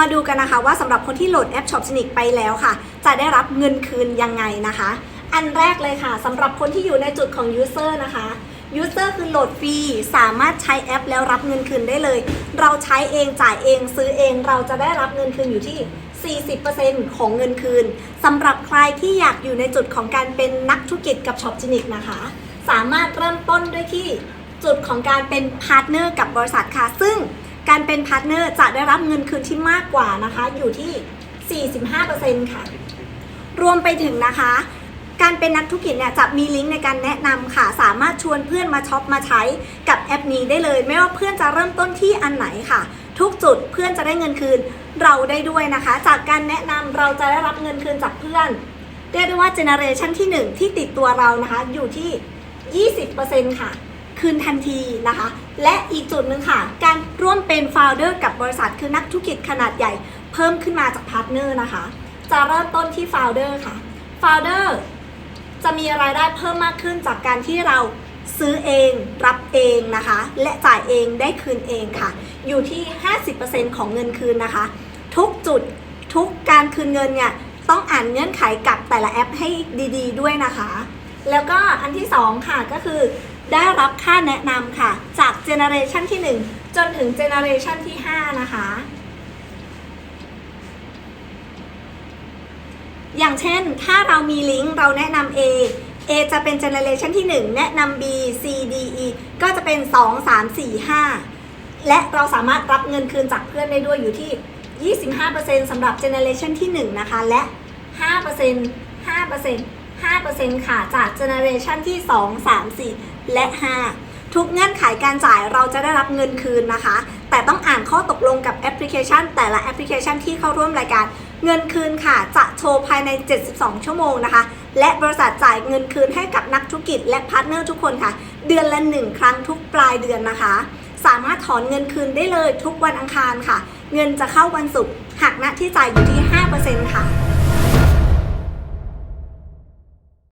มาดูกันนะคะว่าสำหรับคนที่โหลดแอป Shop c y n i c ไปแล้วค่ะ จะได้รับเงินคืนยังไงนะคะ อันแรกเลยค่ะสำหรับคนที่อยู่ในจุดของ User นะคะ User คือโหลดฟรีสามารถใช้แอปแล้วรับเงินคืนได้เลย เราใช้เองจ่ายเองซื้อเองเราจะได้รับเงินคืนอยู่ที่ 40%ของเงินคืนสำหรับใครที่อยากอยู่ในจุดของการเป็นนักธุรกิจกับ Shop c y n i c นะคะ สามารถเริ่มต้นด้วยที่จุดของการเป็นพาร์ทเนอร์กับบริษัทค่ะ ซึ่ง การเป็นพาร์ทเนอร์จะได้รับเงินคืนที่มากกว่านะคะ อยู่ที่ 45%ค่ะ รวมไปถึงนะคะ การเป็นนักธุรกิจเนี่ยจะมีลิงก์ในการแนะนำค่ะ สามารถชวนเพื่อนมาช็อปมาใช้กับแอปนี้ได้เลย ไม่ว่าเพื่อนจะเริ่มต้นที่อันไหนค่ะ ทุกจุดเพื่อนจะได้เงินคืนเราได้ด้วยนะคะ จากการแนะนำเราจะได้รับเงินคืนจากเพื่อนเรียกได้ว่าเจเนอเรชันที่ 1 ที่ติดตัวเรานะคะ อยู่ที่ 20%ค่ะ คืนทันทีนะคะ และอีกจุดหนึ่งค่ะ การร่วมเป็นโฟลเดอร์กับบริษัทคือนักธุรกิจขนาดใหญ่ เพิ่มขึ้นมาจากพาร์ทเนอร์นะคะ จะเริ่มต้นที่โฟลเดอร์ค่ะโฟลเดอร์จะมีรายได้เพิ่มมากขึ้นจากการที่เราซื้อเอง รับเองนะคะ และจ่ายเองได้คืนเองค่ะ อยู่ที่ 50%ของเงินคืนนะคะ ทุกจุดทุกการคืนเงินเนี่ยต้องอ่านเงื่อนไขกับแต่ละแอปให้ดี ๆด้วยนะคะ แล้วก็อันที่ 2 ค่ะก็คือได้รับค่าแนะนำค่ะ จากเจเนอเรชันที่ 1 จนถึงเจเนอเรชันที่ 5 นะคะ อย่างเช่นถ้าเรามีลิงก์เราแนะนำ A A จะเป็นเจเนอเรชันที่ 1 แนะนำ B C D E ก็จะเป็น 2 3 4 5 และเราสามารถรับเงินคืนจากเพื่อนได้ด้วยอยู่ที่ 25%สำหรับเจเนอเรชันที่ 1 นะคะ และ 5% 5% 5%ค่ะ จากเจเนอเรชันที่ 2 3 4 และ 5 ทุกเงื่อนไขการจ่ายเราจะได้รับเงินคืนนะคะ แต่ต้องอ่านข้อตกลงกับแอปพลิเคชัน แต่ละแอปพลิเคชันที่เข้าร่วมรายการ เงินคืนค่ะ จะโชว์ภายใน 72 ชั่วโมงนะคะ และบริษัทจ่ายเงินคืนให้กับนักธุรกิจและพาร์ทเนอร์ทุกคนค่ะ เดือนละ 1 ครั้งทุกปลายเดือนนะคะ สามารถถอนเงินคืนได้เลยทุกวันอังคารค่ะ เงินจะเข้าวันศุกร์หักหน้าที่จ่ายอยู่ที่ 5%ค่ะ